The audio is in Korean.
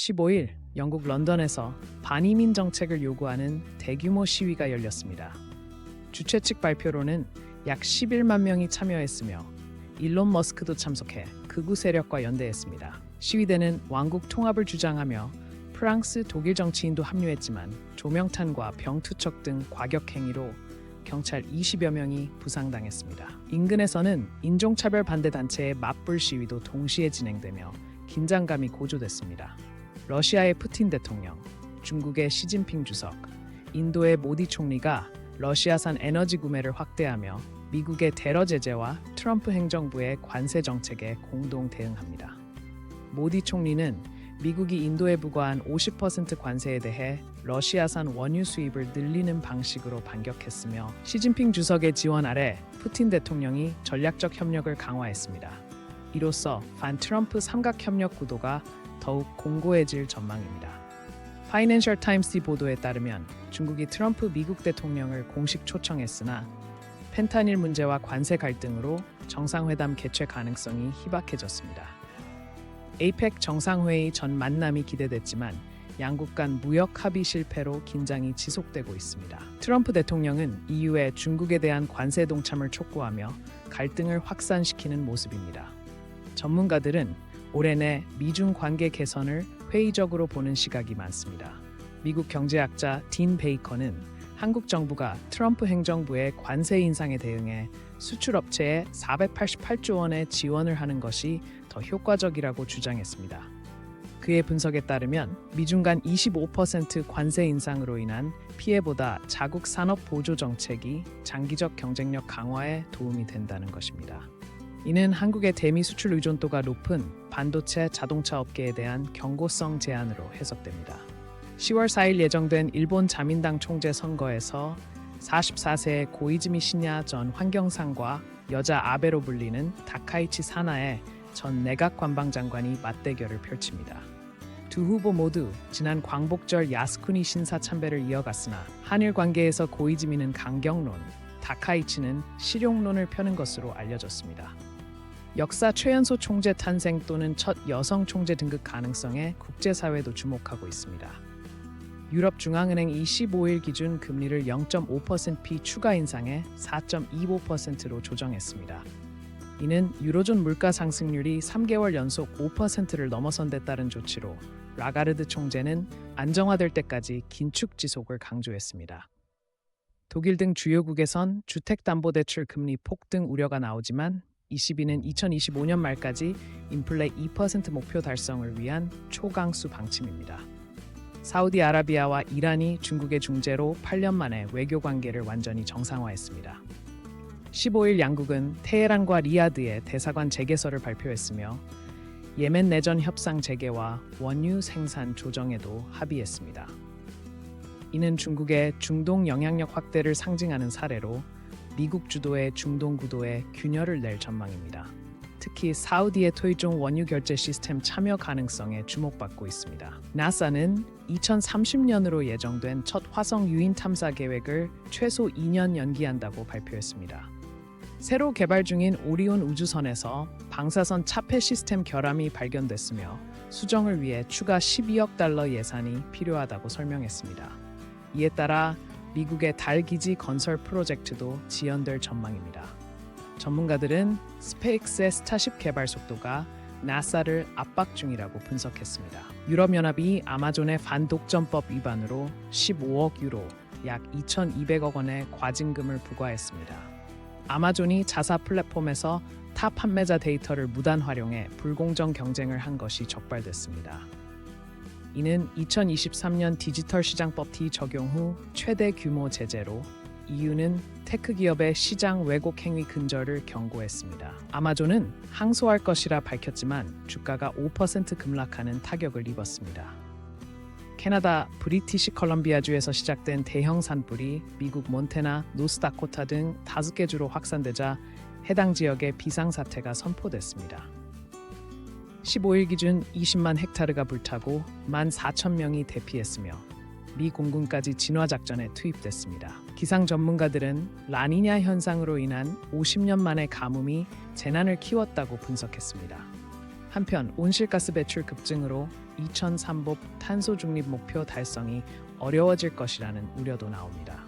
15일 영국 런던에서 반이민 정책을 요구하는 대규모 시위가 열렸습니다. 주최 측 발표로는 약 11만 명이 참여했으며 일론 머스크도 참석해 극우 세력과 연대했습니다. 시위대는 왕국 통합을 주장하며 프랑스, 독일 정치인도 합류했지만 조명탄과 병투척 등 과격 행위로 경찰 20여 명이 부상당했습니다. 인근에서는 인종차별 반대 단체의 맞불 시위도 동시에 진행되며 긴장감이 고조됐습니다. 러시아의 푸틴 대통령, 중국의 시진핑 주석, 인도의 모디 총리가 러시아산 에너지 구매를 확대하며 미국의 테러 제재와 트럼프 행정부의 관세 정책에 공동 대응합니다. 모디 총리는 미국이 인도에 부과한 50% 관세에 대해 러시아산 원유 수입을 늘리는 방식으로 반격했으며 시진핑 주석의 지원 아래 푸틴 대통령이 전략적 협력을 강화했습니다. 이로써 반 트럼프 삼각 협력 구도가 더욱 공고해질 전망입니다. 파이낸셜 타임스 보도에 따르면 중국이 트럼프 미국 대통령을 공식 초청했으나 펜타닐 문제와 관세 갈등으로 정상회담 개최 가능성이 희박해졌습니다. 에이펙 정상회의 전 만남이 기대됐지만 양국 간 무역 합의 실패로 긴장이 지속되고 있습니다. 트럼프 대통령은 EU에 중국에 대한 관세 동참을 촉구하며 갈등을 확산시키는 모습입니다. 전문가들은 올해 내 미중 관계 개선을 회의적으로 보는 시각이 많습니다. 미국 경제학자 딘 베이커는 한국 정부가 트럼프 행정부의 관세 인상에 대응해 수출 업체에 488조 원의 지원을 하는 것이 더 효과적이라고 주장했습니다. 그의 분석에 따르면 미중 간 25% 관세 인상으로 인한 피해보다 자국 산업 보조 정책이 장기적 경쟁력 강화에 도움이 된다는 것입니다. 이는 한국의 대미 수출 의존도가 높은 반도체 자동차 업계에 대한 경고성 제안으로 해석됩니다. 10월 4일 예정된 일본 자민당 총재 선거에서 44세의 고이즈미 신야 전 환경상과 여자 아베로 불리는 다카이치 사나의 전 내각 관방장관이 맞대결을 펼칩니다. 두 후보 모두 지난 광복절 야스쿠니 신사 참배를 이어갔으나 한일 관계에서 고이즈미는 강경론, 다카이치는 실용론을 펴는 것으로 알려졌습니다. 역사 최연소 총재 탄생 또는 첫 여성 총재 등극 가능성에 국제사회도 주목하고 있습니다. 유럽 중앙은행이 15일 기준 금리를 0.5%피 추가 인상해 4.25%로 조정했습니다. 이는 유로존 물가 상승률이 3개월 연속 5%를 넘어선 데 따른 조치로 라가르드 총재는 안정화될 때까지 긴축 지속을 강조했습니다. 독일 등 주요국에선 주택담보대출 금리 폭등 우려가 나오지만 ECB는 2025년 말까지 인플레 2% 목표 달성을 위한 초강수 방침입니다. 사우디아라비아와 이란이 중국의 중재로 8년 만에 외교 관계를 완전히 정상화했습니다. 15일 양국은 테헤란과 리야드에 대사관 재개설을 발표했으며 예멘 내전 협상 재개와 원유 생산 조정에도 합의했습니다. 이는 중국의 중동 영향력 확대를 상징하는 사례로 미국 주도의 중동 구도에 균열을 낼 전망입니다. 특히 사우디의 토이종 원유 결제 시스템 참여 가능성에 주목받고 있습니다. 나사는 2030년으로 예정된 첫 화성 유인 탐사 계획을 최소 2년 연기한다고 발표했습니다. 새로 개발 중인 오리온 우주선에서 방사선 차폐 시스템 결함이 발견됐으며 수정을 위해 추가 12억 달러 예산이 필요하다고 설명했습니다. 이에 따라 미국의 달 기지 건설 프로젝트도 지연될 전망입니다. 전문가들은 스페이스의 스타쉽 개발 속도가 나사를 압박 중이라고 분석했습니다. 유럽연합이 아마존의 반독점법 위반으로 15억 유로, 약 2,200억 원의 과징금을 부과했습니다. 아마존이 자사 플랫폼에서 타 판매자 데이터를 무단 활용해 불공정 경쟁을 한 것이 적발됐습니다. 이는 2023년 디지털 시장법 D 적용 후 최대 규모 제재로 EU는 테크 기업의 시장 왜곡 행위 근절을 경고했습니다. 아마존은 항소할 것이라 밝혔지만 주가가 5% 급락하는 타격을 입었습니다. 캐나다 브리티시 컬럼비아주에서 시작된 대형 산불이 미국 몬테나, 노스다코타 등 다섯 개 주로 확산되자 해당 지역에 비상사태가 선포됐습니다. 15일 기준 20만 헥타르가 불타고 1만 4천 명이 대피했으며 미 공군까지 진화 작전에 투입됐습니다. 기상 전문가들은 라니냐 현상으로 인한 50년 만의 가뭄이 재난을 키웠다고 분석했습니다. 한편 온실가스 배출 급증으로 2003법 탄소 중립 목표 달성이 어려워질 것이라는 우려도 나옵니다.